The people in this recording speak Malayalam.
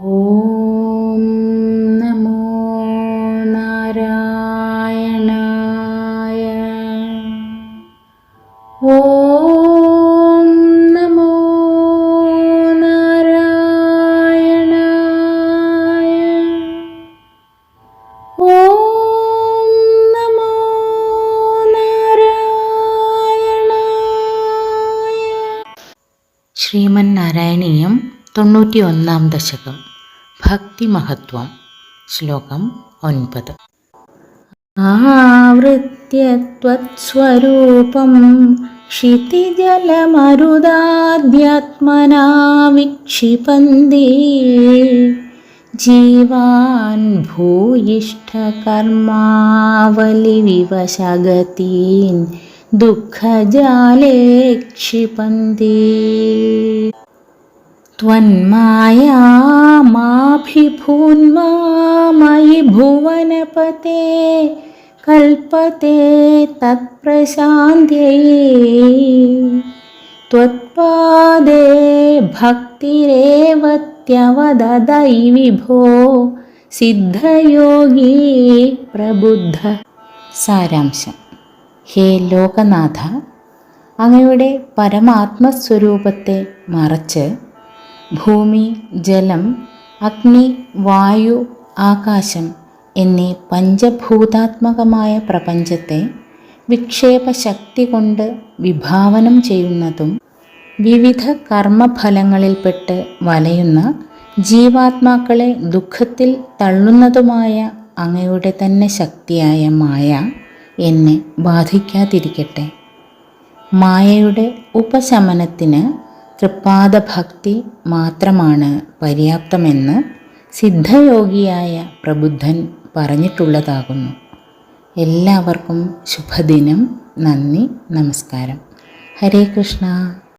ഓം നമോ നാരായണായ. ഓം നമോ നാരായണായ. ഓം നമോ നാരായണായ. ശ്രീമൻ നാരായണീയം തൊണ്ണൂറ്റി ഒന്നാം ദശകം. ഭക്തിമഹത്വം. ശ്ലോകം ഒൻപത്. ആവൃത്യത്വസ്വരൂപം ത്വത്സ്വരൂപം ക്ഷിതിജലമരുതാദ്യാത്മനാ വിക്ഷിപന്തി ജീവാൻ ഭൂയിഷ്ഠകർമാവലിവിവശഗതീൻ ദുഃഖജാലേ ക്ഷിപന്തി त्वन्मायामाभिभून्मामयि भुवनपते कल्पते तत्प्रशान्त्यै त्वत्पादे भक्तिरेव त्यवददै विभो സിദ്ധയോഗി പ്രബുദ്ധ സാരാംശം ഹേ ലോകനാഥ അങ്ങയുടെ പരമാത്മസ്വരൂപത്തെ മറച്ച് ഭൂമി ജലം അഗ്നി വായു ആകാശം എന്നീ പഞ്ചഭൂതാത്മകമായ പ്രപഞ്ചത്തെ വിക്ഷേപശക്തി കൊണ്ട് വിഭാവനം ചെയ്യുന്നതും വിവിധ കർമ്മഫലങ്ങളിൽപ്പെട്ട് വലയുന്ന ജീവാത്മാക്കളെ ദുഃഖത്തിൽ തള്ളുന്നതുമായ അങ്ങയുടെ തന്നെ ശക്തിയായ മായ എന്നെ ബാധിക്കാതിരിക്കട്ടെ. മായയുടെ ഉപശമനത്തിന് തൃപ്പാദഭക്തി മാത്രമാണ് പര്യാപ്തമെന്ന് സിദ്ധയോഗിയായ പ്രബുദ്ധൻ പറഞ്ഞിട്ടുള്ളതാകുന്നു. എല്ലാവർക്കും ശുഭദിനം. നന്ദി. നമസ്കാരം. ഹരേ കൃഷ്ണ.